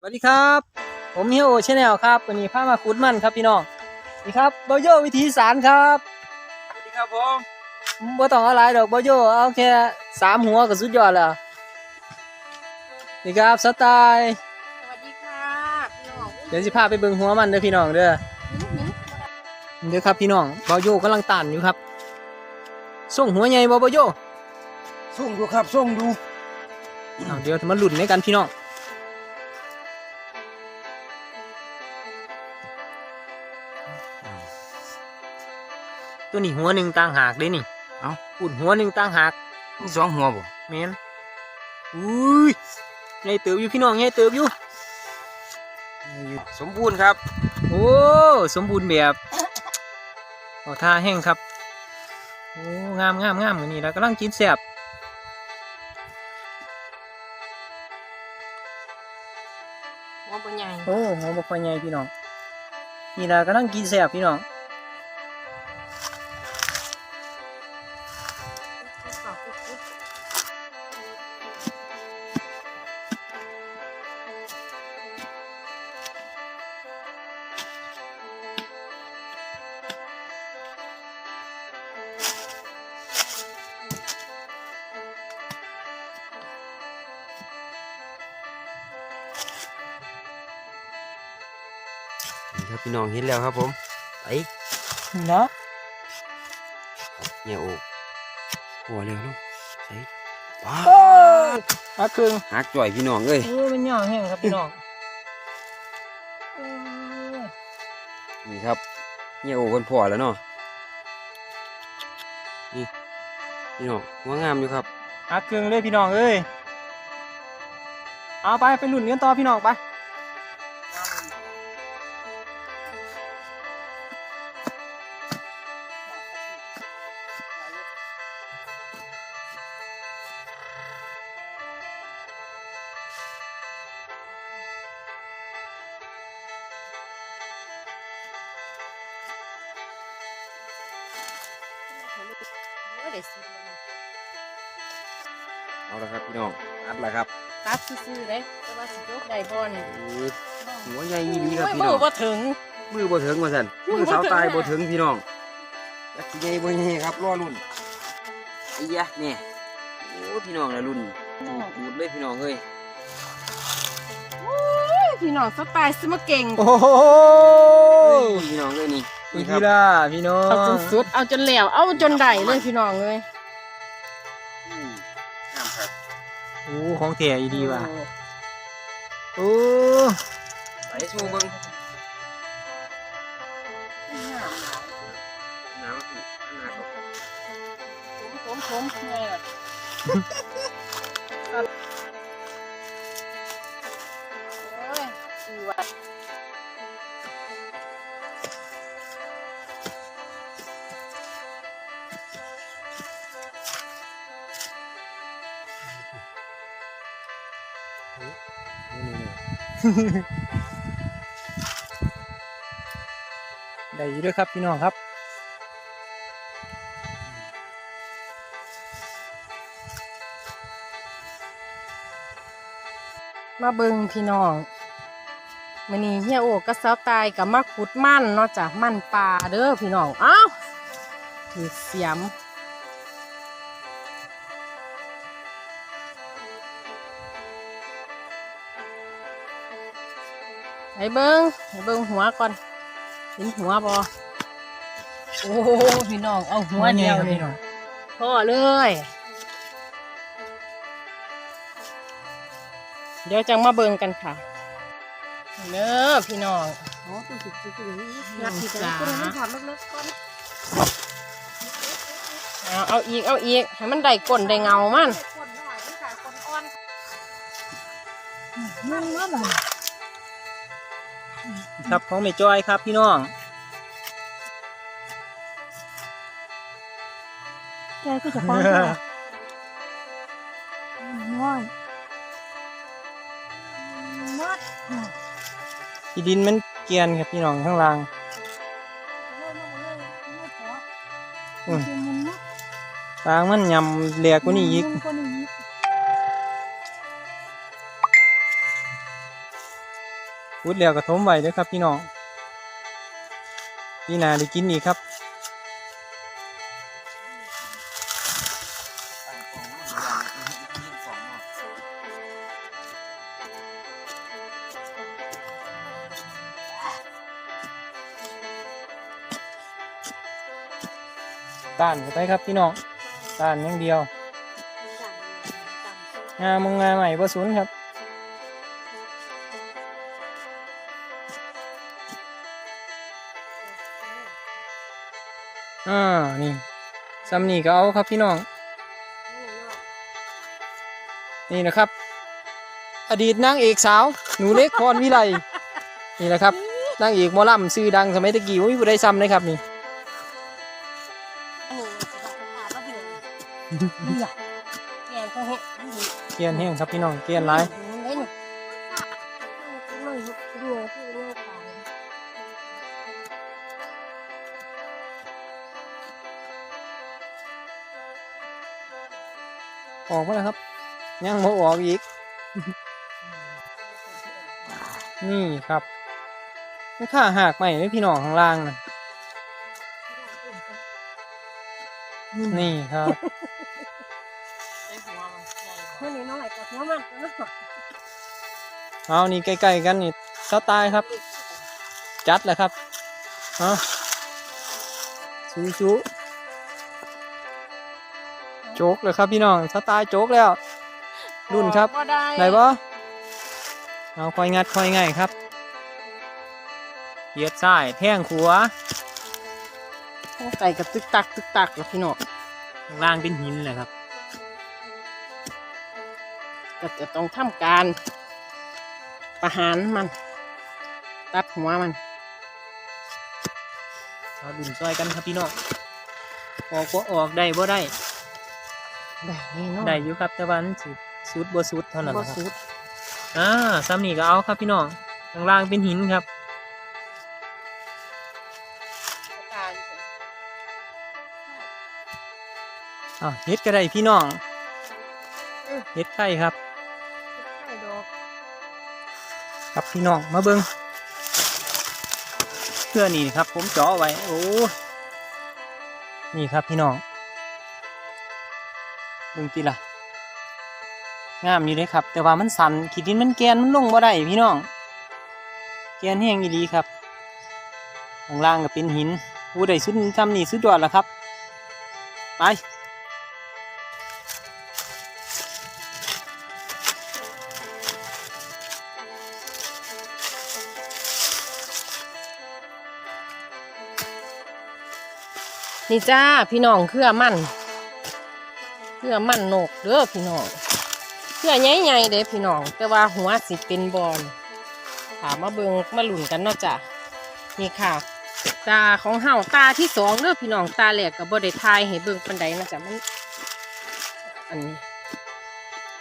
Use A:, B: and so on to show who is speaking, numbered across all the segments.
A: สวัสดีครับ ผมเฮียโอชาแนลครับวันนี้พามาขุดมันครับพี่น้องนี่ครับเบาโยวิธีสารครับ
B: สวัสดีครับผม
A: บ่ต้องเอาหลายดอกเบาโยเอาแค่สามหัวก็สุดยอดแล้วนี่ครับสไตล์
C: สวัสดีค่ะพี่น้อง
A: เดี๋ยวสิพาไปเบิ่งหัวมันเด้อพี่น้องเด้อ
C: หืมหืม
A: เด้อครับพี่น้องเบาโยกำลังตันอยู่ครับส่งหัวใหญ่บ่เบาโย
B: ส่งดูครับส่งดู
A: อ้าวเดี๋ยวมาลุ้นในกันพี่น้อง ตัวนี้หัวหนึ่งต่างหากเด้นี่
B: เอ้า
A: อุ่นหัวหนึ่งต่างหาก
B: มีสองหัวบ่
A: แมนอุ้ยใหญ่เติบอยู่พี่น้องใหญ่เติบอยู่
B: สมบูรณ์ครับ
A: โอ้ สมบูรณ์แบบเอาท่าแห้งครับ โอ้ งามงามงามมือนี้แล้วกำลังกินแซ่บ
C: หัวปนใหญ่
A: โอ้หัวบกควายใหญ่พี่น้อง นี่ละกำลังกินแซ่บพี่น้อง
B: ครับพี่น้องเห็นแล้วครับผมไป
A: นี่เนาะ
B: เนี่ยโอ้หัวเร็วเนาะใส่ว้า
A: โอ้ฮักครึ่ง
B: หักจ่อยพี่น้องเอ้ย
A: โอ้มันยาวแห้งครับพี่น้องโอ้
B: นี่ครับเนี่ยโอ้คนพอแล้วเนาะนี่พี่น้องหัวงามอยู่ครับ
A: ฮักครึ่งเลยพี่น้องเอ้ยเอาไปไปหลุนกันต่อพี่น้องไป
C: โอ้ยเดี๋ยวสิ
B: เอาละครับพี่น้องอัดละครับ
C: ตัดซื่อๆเลยแต่ว่าสิยกได้บ่นี่
B: อื้อหัวใหญ่ยี่ลีครับ
C: โอ้ย
B: พี่
C: มื
B: น้
C: อ
B: อง
C: บ่ถึง
B: มือบ่ถึงว่าซั่น
C: มื
B: มื
C: อ
B: อ
C: บ่
B: สาว
C: ถึง
B: ตาย
C: อะ
B: บ่ถึงพี่น้องจักสิใหญ่บ่ใหญ่ครับรอรุ่นไอ้ยะนี่โอ้พี่น้องละรุ่นดูดเลยพี่น้องเอ้ย
C: โอ้ยพี่น้องสไตล์สมาเก่ง
A: โอ้โห
B: พี่น้องเอ้ยนี่
A: อี
B: นี่
A: ก
B: ครั
A: ที
B: บ
A: ละพี่น้อง
C: เอาจนสุดเอาจนแล้วเอาจนได้เลยพี่น้องเลย
B: อืมงามครับ
A: โอ้ของแท้อีดีว่ะ
C: โอ้
A: โอ้
B: ไปชูเบิ่ง
C: งาม
B: น้ำพี่น้ำครับ
C: ผมผมผมไงล่
A: ได้อยู่ด้วยครับพี่น้องครับ
C: มาเบิงพี่น้องมื้อนี้เฮียโอกับสาวตายกับมาขุดมันเนาะจ้ะมันปลาเด้อพี่น้องอ้าวถือเสียม ให้เบิ้งให้เบิ้งหัวก่อนเห็นหัวบอโอ้โหพี่น้องเอาหัวเดียวเลย
A: พี่น้อง
C: พ่อเลย เดี๋ยวจังมาเบิ่งกันค่ะเด้อพี่น้องรักที่สาเอาเอาอีกเอาอีกให้มันได้ก้นได้เงามัน
A: ค รับของแม่จอยครับพี่น้อง
C: แกก็จะป้อนค่ะน้อย
A: ที่ดินมันเกรียนครับพี่น้องข้างล่างอืมตางมันยำแหลกกว่านี้อีก พุดแล้วก็ทมไว้เด้อครับพี่น้องพี่นาได้กินอีกครับต้านไปครับพี่น้องต้านอย่างเดียวงามงงาใหม่บ่สุนครับ อ่านี่ซัมนี่ก็เอาครับพี่น้อง นี่นะครับ อดีตนางเอกสาว หนูเล็กพรวิไลนี่แหละครับนางเอกหมอลำชื่อดังสมัยตะกี้อุ้ยบุได้ซ้ำเลยครับนี่
C: แกงก็เฮ็ด
A: เกียนแห้งครับพี่น้องเกียนหลาย
C: ออ
A: กมาแล้วครับ ยังบ่ออกอีก นี่ครับไม่ค่าหักใหม่เลยพี่น้องข้างล่างนะนี่ครับ
C: มันนี่น้อยกับหัวมันเนาะ
A: เอานี่ใกล้ๆกันนี่สไตล์ครับ จัดเลยครับเอาซูซู โจกเลยครับพี่น้องสไตล์โจกแล้วรุ่นครับ
C: บ่ได้
A: ไหนบ่เอาคอยงัดคอยง่ายครับเหยียดซ้ายแท่งขวา
C: ใส่กับตึกตักตึกตักแล้วพี่น้อง
A: ข้างล่างเป็นหินเลยครับ
C: ก็จะต้องทำการประหารมัน ตัดหัวมัน
A: เอาดุนซอยกันครับพี่น้องออกบ่ออกได้บ่ได้
C: ได้แน่นอน
A: ได้อยู่ครับแต่ว่ามันสิสุดบ่สุดเท่านั้น
C: บ่
A: แหละครับ
C: สุด
A: อ่าซ้ำนี่ก็เอาครับพี่น้องข้างล่างเป็นหินครับอ่าเฮ็ดก็ได้พี่น้องเฮ็ดไข่ครับ
C: ไข่ดอก
A: ครับพี่น้องมาเบิ้งเพื่อนี่ครับ ผมเจ่อไว้ โอ้ นี่ครับพี่น้อง เบิ่งติล่ะงามอยู่เลยครับ แต่ว่ามันสันขีดดินมันแกนมันลงบ่ได้พี่น้องแกนแห้งดีครับข้างล่างก็เป็นหินอู้ได้สุดทำนี่สุดยอดแล้วครับไป
C: นี่จ้าพี่น้องเครือมัน เครือมันนกเด้อพี่น้องเครือใหญ่ๆเด้อพี่น้อง แต่ว่าหัวสิเป็นบอลถามมาเบิงมาหลุนกันเนาะจ้ะนี่ค่ะ ตาของเฮาตาที่สองเด้อพี่น้องตาแหลกกับบ่ได้ทายให้เบิ่งปันใดนะจ๊ะมันอันนี้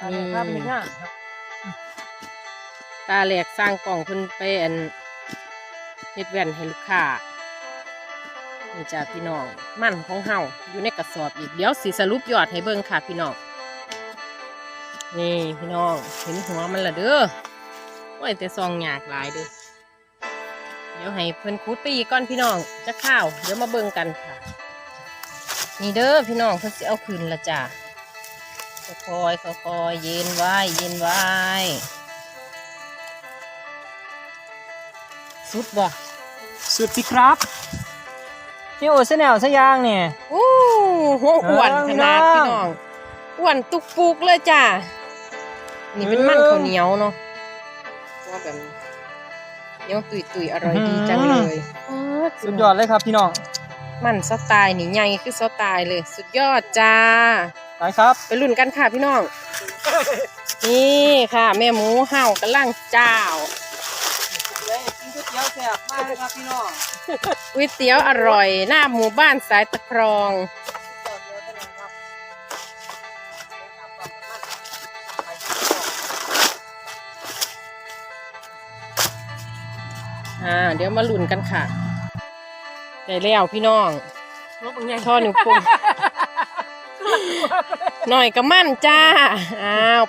A: อันนี้ครับมีงานครับ
C: ตาแหลกสร้างกล่องเพิ่นไปอันเฮ็ดแว่นให้ลูกค้า นี่จ้าพี่น้อง มันของเฮาอยู่ในกระสอบอีกเดี๋ยวสิสรุปยอดให้เบิ่งค่ะพี่น้อง นี่พี่น้องเห็นหัวมันละเด้อโอ้ยแต่ซองยากหลายเด้อเดี๋ยวให้เพิ่นคุดไปอีกก่อนพี่น้องจะข้าวเดี๋ยวมาเบิ่งกันค่ะ นี่เด้อพี่น้องเพิ่นสิเอาคืนละจ้าคอยคอยเย็นไว้เย็นไว้สุดบ่
A: สุดสิครับ นี่โอเสแนลสยางเนี่ย
C: อู้หัวอ้วน
A: เออ
C: ขนาด
A: พี่
C: พี่
A: น้อง
C: น้องอ้วนตุกปุกเลยจ้านี่เป็นมัน
A: เออ
C: ข้าวเหนียวเนาะว่าแบบเหนียวตุยตุยๆอร่อยดีจังเลย
A: สุดยอดเลยครับพี่น้อง
C: มันสไตล์นี่ใหญ่คือสไตล์เลย สุดยอดจ้า
A: ไปครับ
C: ไปลุ้นกันค่ะพี่น้อง นี่ค่ะ แม่หมูเห่ากำลังเจ้า
A: เลยกินก๋วยเตี๋ยวแซ่บมากเลยครับพี่น้อง
C: ก๋วยเตี๋ยวอร่อย หน้าหมู่บ้านสายตะครอง อ่า เดี๋ยวมาลุ้นกันค่ะได้แล้วพี่น้องท่อหนึ่งปุ่มหน่อยก็มั่นจ้า อ้าว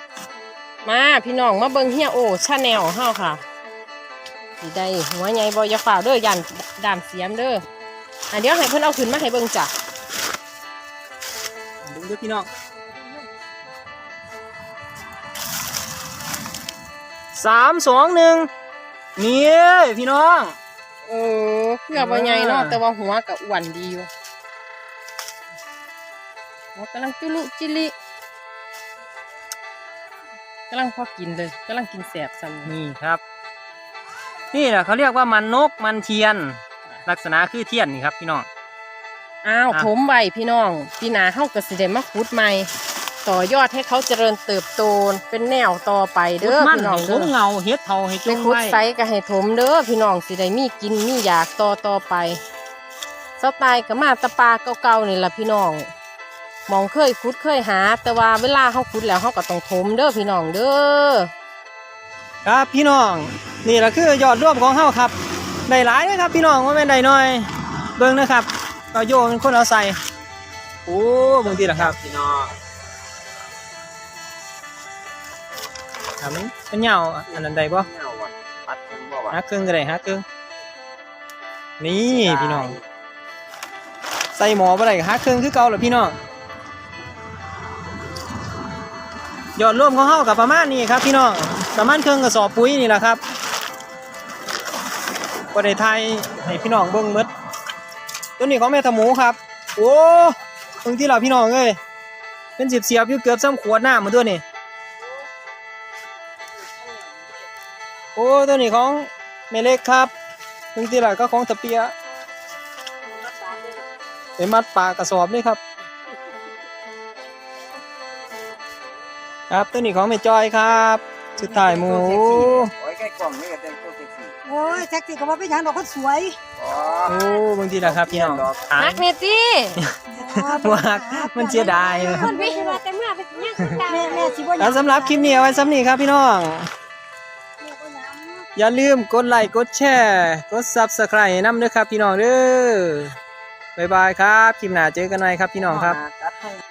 C: มาพี่น้องมาเบิ่งเฮียโอชาแนลเฮาค่ะ สิได้หัวใหญ่บ่อย่าฝ่าวเด้อย่านด่านเสียมเด้ออะเดี๋ยวให้เพิ่นเอาขึ้นมาให้เบิ่งจ้ะ
A: ดูเด้อพี่น้องสามสองหนึ่งนี่พี่น้อง
C: เออเพื่อบ่ใหญ่เนาะ
A: อ่า
C: แต่ว่าหัวก็อ้วนดีอยู่หัวกำลังจุลุจิลิกำลังพอกินเลยกำลังกินแสบซ้ำนี่
A: นี่ครับ นี่แหละเขาเรียกว่ามันนกมันเทียน ลักษณะคือเทียนนี่ครับพี่น้อง
C: อ้าว
A: อะ
C: ถมไว้พี่น้องปีหน้าเฮาก็สิได้มาขุดใหม่ ต่อยอดให้เขาเจริญเติบโตเป็นแนวต่อไปเด้อ
A: มัน
C: พี่น้อง
A: ให้
C: เด้
A: ง
C: อ
A: เงาเฮ็ดเทาให้จ
C: ไป
A: ง
C: ขุด
A: ไว้
C: ไซก็ให้ถมเด้อพี่น้องสิได้มีกินมีอยากต่อต่อไปสไตล์ก็มาแตะปลาเก่าๆนี่ล่ะพี่น้องหมองเคยขุดเคยหา แต่ว่าเวลาเฮาขุดแล้วเฮาก็ต้องถมเด้อพี่น้องเด้อ
A: ครับพี่น้อง นี่แหละคือยอดรวมของเฮาครับได้หลายนะครับพี่น้องว่าแม่นได้น้อย เบิ่งนะครับก็โยเป็นคนเอาใส่โอ้เบิ่งทีละครับ
B: พี่น้อง
A: ถามมันเป็นเหยาอันนั้นได้บ่
B: เงาว่ะปัดถึงบ่วะ
A: หาเครื่องก็ได้หาเครื่องนี่พี่น้อง ใส่หมอบ่ได้ก็หาเครื่องคือเก่าแหละพี่น้องยอดรวมของเฮากับประมาณนี้ครับพี่น้องประมาณเครื่องกระสอบปุ๋ยนี่แหละครับ บ่ได้ทยให้พี่น้องเบิ่งหมดตัวนี้ของแม่ทะหมูครับ โอ้เบิ่งที่ล่ะพี่น้องเอ้ยเป็นสิบเสียบอยู่เกือบซ้ำขวดหน้ำมาตัวนี่โอ้ตัวนี้ของแม่เล็กครับเบิ่งที่ล่ะก็ของตะเปียไปมัดปากกระสอบเลยครับ ครับตัวนี้ของแม่จอยครับสุดท้ายหมู
B: โอ้ยใกล้กล่องนี่ก็แต่งตัวเซ็ กซี่
D: โอ้ยแท็กซี่ก็ว่าเป็นหยังดอกคนสวย
B: อ๋อ
A: โอ้บางทีนะครับพี่น้องหา
C: นักเนตี้
A: ว่ามันเสียดาย
D: คนพี่มาแต่เมื่อเป็นยังแม่แม่สิบ่
A: แล้วสำหรับคลิปนี้เอาไว้สำนี้ครับพี่น้อง อย่าลืมกดไลค์กดแชร์กด Subscribe ให้นำด้วยครับพี่น้องเด้อบ๊ายบายครับ คลิปหน้าเจอกันใหม่ครับพี่น้องครับ
B: จัดให้